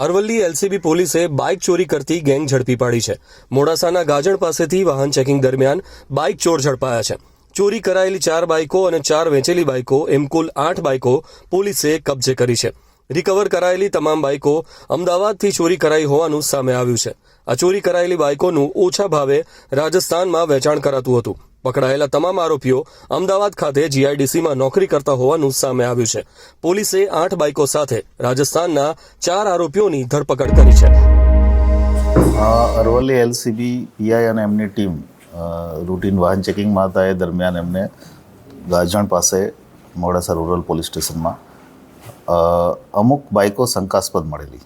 Aravalli LCB પોલીસે bike ચોરી કરતી ગેંગ ઝડપી પાડી છે. મોડાસાના ગાજણ પાસેથી વાહન ચેકિંગ દરમિયાન બાઇક ચોર ઝડપાયા છે. ચોરી કરાયેલી ચાર બાઇકો અને ચાર વેચેલી બાઇકો એમ કુલ આઠ બાઇકો પોલીસે કબજે કરી છે. રિકવર કરાયેલી તમામ બાઇકો અમદાવાદથી ચોરી કરાઈ હોવાનું સામે આવ્યું છે. આ ચોરી કરાયેલી બાઇકોનું ઓછા ભાવે રાજસ્થાનમાં વેચાણ કરાતું હતું. પકડાયેલા તમામ આરોપીઓ અમદાવાદ ખાતે જીઆઈડીસીમાં નોકરી કરતા હોવાનું સામે આવ્યું છે. પોલીસે આઠ બાઇકો સાથે રાજસ્થાનના ચાર આરોપીઓની ધરપકડ કરી છે. અરવલ્લી એલસીબી, પીઆઈ અને એમની ટીમ રૂટીન વાહન ચેકિંગમાં હતા એ દરમિયાન એમને ગાજણ પાસે મોડાસા રૂરલ પોલીસ સ્ટેશનમાં અમુક બાઇકો શંકાસ્પદ મળેલી.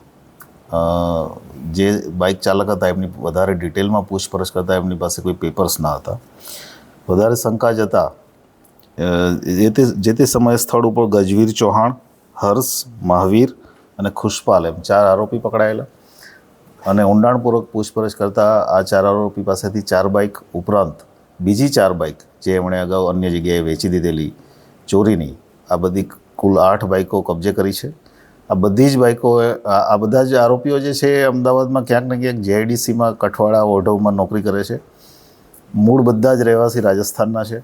જે બાઇક ચાલક હતા એમની વધારે ડિટેલમાં પૂછપરછ કરતાં એમની પાસે કોઈ પેપર્સ ના હતા. વધારે શંકા જતા એ તે, જે તે સમયે સ્થળ ઉપર ગજવીર ચૌહાણ, હર્ષ મહાવીર અને ખુશપાલ એમ ચાર આરોપી પકડાયેલા અને ઊંડાણપૂર્વક પૂછપરછ કરતાં આ ચાર આરોપી પાસેથી ચાર બાઇક ઉપરાંત બીજી ચાર બાઇક જે એમણે અગાઉ અન્ય જગ્યાએ વેચી દીધેલી ચોરીની, આ બધી કુલ આઠ બાઇકો કબજે કરી છે. આ બધી જ બાઇકો આ બધા જ આરોપીઓ જે છે અમદાવાદમાં ક્યાંક ને ક્યાંક જેઆઈડીસીમાં કઠવાડા, ઓઢવમાં નોકરી કરે છે. મૂળ બધા જ રહેવાસી રાજસ્થાનના છે.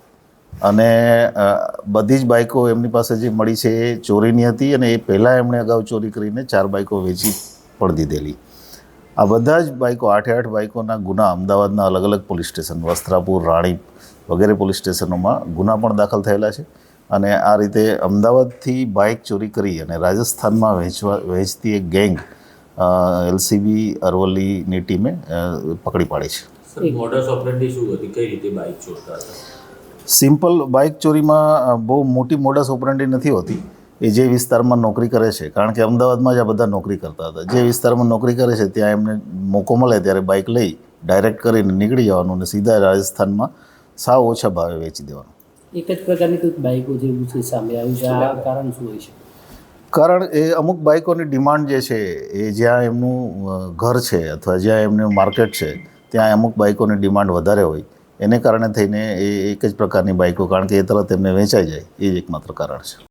અને બધી જ બાઇકો એમની પાસે જે મળી છે એ ચોરીની હતી અને એ પહેલાં એમણે અગાઉ ચોરી કરીને ચાર બાઇકો વેચી પણ દીધેલી આ બધા જ બાઇકો આઠે આઠ બાઇકોના ગુના અમદાવાદના અલગ અલગ પોલીસ સ્ટેશન, વસ્ત્રાપુર, રાણી વગેરે પોલીસ સ્ટેશનોમાં ગુના પણ દાખલ થયેલા છે. અને આ રીતે અમદાવાદથી બાઇક ચોરી કરી અને રાજસ્થાનમાં વેચવા, વેચતી એક ગેંગ એલસીબી અરવલ્લીની ટીમે પકડી પાડી છે. મોડસ ઓપરેન્ડી શું હતી? કઈ રીતે બાઇક ચોરતા હતા? સિમ્પલ બાઇક ચોરીમાં બહુ મોટી મોડસ ઓપરેન્ડી નથી હોતી. એ જે વિસ્તારમાં નોકરી કરે છે કારણ કે અમદાવાદમાં જ આ બધા નોકરી કરતા હતા. જે વિસ્તારમાં નોકરી કરે છે ત્યાં એમને મોકો મળે ત્યારે બાઇક લઈ ડાયરેક્ટ કરીને નીકળી જવાનું અને સીધા રાજસ્થાનમાં સાવ ઓછા ભાવે વેચી દેવાનું. એક જ પ્રકારની કંઈક બાઇકો જેવું છે સામે આવ્યું છે? આ કારણ શું હોય છે? કારણ એ અમુક બાઇકોની ડિમાન્ડ જે છે એ જ્યાં એમનું ઘર છે અથવા જ્યાં એમનું માર્કેટ છે ત્યાં અમુક બાઇકોની ડિમાન્ડ વધારે હોય. એને કારણે થઈને એ એક જ પ્રકારની બાઇકો, કારણ કે એ તરત એમને વેચાઈ જાય. એ એકમાત્ર કારણ છે.